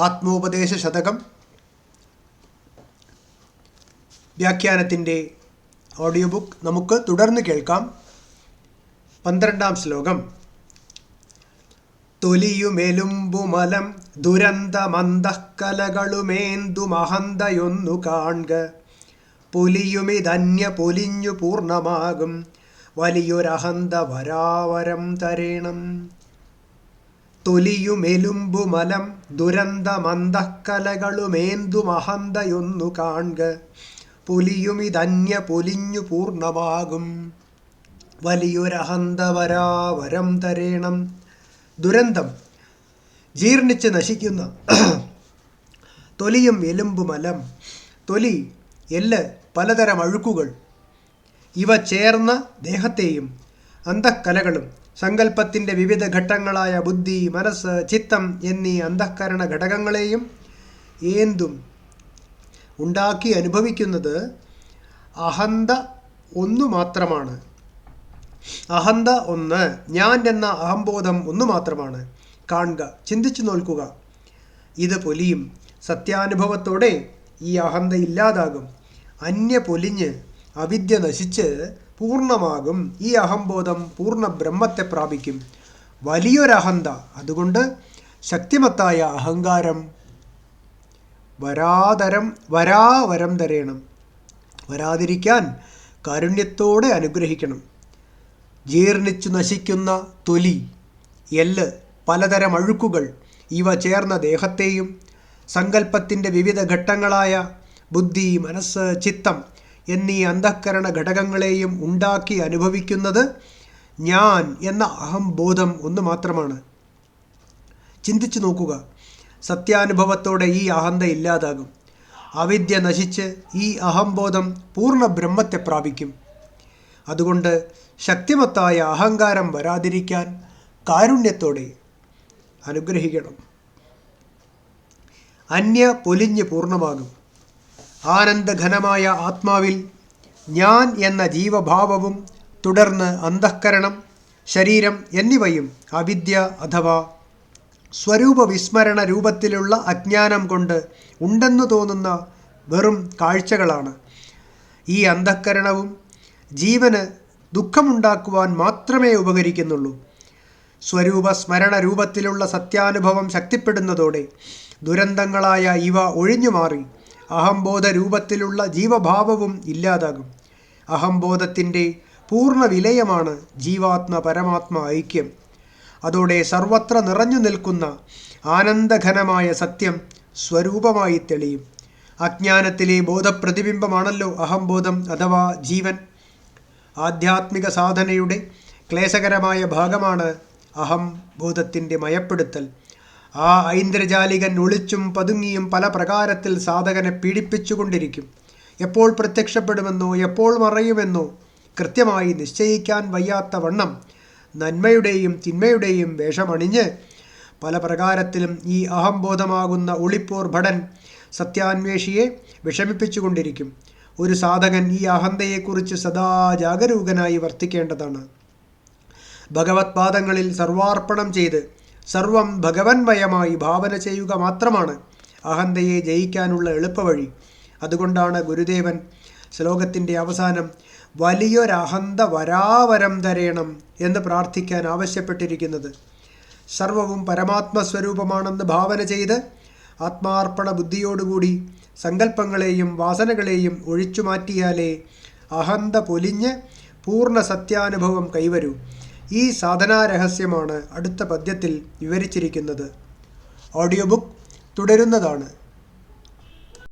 ആത്മോപദേശ ശതകം. വ്യാഖ്യാനത്തിന്റെ audio book നമുക്ക് തുടർന്ന് കേൾക്കാം. പന്ത്രണ്ടാം ശ്ലോകം. തൊലിയുമെലുമ്പുമലം ദുരന്തമന്തക്കലകളുമേന്തുമഹന്തയൊന്നു കാൺക പുലിയുമിതന്യ പൊലിഞ്ഞു പൂർണമാകും. വലിയൊരഹന്ത വരാവരം തരേണം. തൊലിയുമെലുമ്പുമലം ദുരന്തമന്തക്കലകളുമേന്തുമഹന്തയൊന്നു കാൺക പുലിയുമിതന്യ പൊലിഞ്ഞു പൂർണമാകും. വലിയൊരഹന്ത വരാവരം തരേണം. ദുരന്തം ജീർണിച്ച് നശിക്കുന്ന തൊലിയും എലുമ്പുമലം. തൊലി എല്ല് പലതരം അഴുക്കുകൾ. ഇവ ചേർന്ന ദേഹത്തെയും അന്തഃകലകളും സങ്കല്പത്തിന്റെ വിവിധ ഘട്ടങ്ങളായ ബുദ്ധി മനസ്സ് ചിത്തം എന്നീ അന്തഃകരണ ഘടകങ്ങളെയും ഏന്തും ഉണ്ടാക്കി അനുഭവിക്കുന്നത് അഹന്ത ഒന്നു മാത്രമാണ്. അഹന്ത ഒന്ന് ഞാൻ എന്ന അഹംബോധം ഒന്നു മാത്രമാണ്. കാണുക ചിന്തിച്ചു നോൽക്കുക ഇത് പൊലിയും. സത്യാനുഭവത്തോടെ ഈ അഹന്ത ഇല്ലാതാകും. അന്യ പൊലിഞ്ഞ് അവിദ്യ നശിച്ച് പൂർണമാകും ഈ അഹംബോധം പൂർണ ബ്രഹ്മത്തെ പ്രാപിക്കും. വലിയൊരഹന്ത അതുകൊണ്ട് ശക്തിമത്തായ അഹങ്കാരം വരാതരം വരാവരം തരയണം വരാതിരിക്കാൻ കാരുണ്യത്തോടെ അനുഗ്രഹിക്കണം. ജീർണിച്ചു നശിക്കുന്ന തൊലി എല്ല് പലതരം അഴുക്കുകൾ ഇവ ചേർന്ന ദേഹത്തെയും സങ്കല്പത്തിന്റെ വിവിധ ഘട്ടങ്ങളായ ബുദ്ധി മനസ്സ് ചിത്തം എന്നീ അന്തഃകരണ ഘടകങ്ങളെയും ഉണ്ടാക്കി അനുഭവിക്കുന്നത് ഞാൻ എന്ന അഹംബോധം ഒന്ന് മാത്രമാണ്. ചിന്തിച്ചു നോക്കുക. സത്യാനുഭവത്തോടെ ഈ അഹന്ത ഇല്ലാതാകും. അവിദ്യ നശിച്ച് ഈ അഹംബോധം പൂർണ ബ്രഹ്മത്തെ പ്രാപിക്കും. അതുകൊണ്ട് ശക്തിമത്തായ അഹങ്കാരം വരാതിരിക്കാൻ കാരുണ്യത്തോടെ അനുഗ്രഹിക്കണം. അന്യ പൊലിഞ്ഞ് പൂർണമാകും. ആനന്ദഘനമായ ആത്മാവിൽ ഞാൻ എന്ന ജീവഭാവവും തുടർന്ന് അന്തഃക്കരണം ശരീരം എന്നിവയും അവിദ്യ അഥവാ സ്വരൂപ വിസ്മരണ രൂപത്തിലുള്ള അജ്ഞാനം കൊണ്ട് ഉണ്ടെന്നു തോന്നുന്ന വെറും കാഴ്ചകളാണ്. ഈ അന്ധക്കരണവും ജീവന് ദുഃഖമുണ്ടാക്കുവാൻ മാത്രമേ ഉപകരിക്കുന്നുള്ളൂ. സ്വരൂപ സ്മരണ രൂപത്തിലുള്ള സത്യാനുഭവം ശക്തിപ്പെടുന്നതോടെ ദുരന്തങ്ങളായ ഇവ ഒഴിഞ്ഞു ഒഴിഞ്ഞുമാറി. അഹംബോധ രൂപത്തിലുള്ള ജീവഭാവവും ഇല്ലാതാകും. അഹംബോധത്തിന്റെ പൂർണ വിലയമാണ് ജീവാത്മ പരമാത്മ ഐക്യം. അതോടെ സർവത്ര നിറഞ്ഞു നിൽക്കുന്ന ആനന്ദഘനമായ സത്യം സ്വരൂപമായി തെളിയും. അജ്ഞാനത്തിലെ ബോധപ്രതിബിംബമാണല്ലോ അഹംബോധം അഥവാ ജീവൻ. ആധ്യാത്മിക സാധനയുടെ ക്ലേശകരമായ ഭാഗമാണ് അഹംബോധത്തിന്റെ മയപ്പെടുത്തൽ. ആ ഐന്ദ്രജാലികൻ ഒളിച്ചും പതുങ്ങിയും പല പ്രകാരത്തിൽ സാധകനെ പീഡിപ്പിച്ചുകൊണ്ടിരിക്കും. എപ്പോൾ പ്രത്യക്ഷപ്പെടുമെന്നോ എപ്പോൾ മറയുമെന്നോ കൃത്യമായി നിശ്ചയിക്കാൻ വയ്യാത്ത വണ്ണം നന്മയുടെയും തിന്മയുടെയും വേഷമണിഞ്ഞ് പല പ്രകാരത്തിലും ഈ അഹംബോധമാകുന്ന ഒളിപ്പോർ ഭടൻ സത്യാന്വേഷിയെ വിഷമിപ്പിച്ചുകൊണ്ടിരിക്കും. ഒരു സാധകൻ ഈ അഹന്തയെക്കുറിച്ച് സദാ ജാഗരൂകനായി വർത്തിക്കേണ്ടതാണ്. ഭഗവത്പാദങ്ങളിൽ സർവാർപ്പണം ചെയ്ത് സർവം ഭഗവന്മയമായി ഭാവന ചെയ്യുക മാത്രമാണ് അഹന്തയെ ജയിക്കാനുള്ള എളുപ്പവഴി. അതുകൊണ്ടാണ് ഗുരുദേവൻ ശ്ലോകത്തിന്റെ അവസാനം വലിയൊരഹന്ത വരാവരം തരേണം എന്ന് പ്രാർത്ഥിക്കാൻ ആവശ്യപ്പെട്ടിരിക്കുന്നത്. സർവവും പരമാത്മസ്വരൂപമാണെന്ന് ഭാവന ചെയ്ത് ആത്മാർപ്പണ ബുദ്ധിയോടുകൂടി സങ്കല്പങ്ങളെയും വാസനകളെയും ഒഴിച്ചു മാറ്റിയാലേ അഹന്ത പൊലിഞ്ഞ് പൂർണ സത്യാനുഭവം കൈവരൂ. ഈ സാധനാരഹസ്യമാണ് അടുത്ത പദ്യത്തിൽ വിവരിച്ചിരിക്കുന്നത്. Audio book തുടരുന്നതാണ്.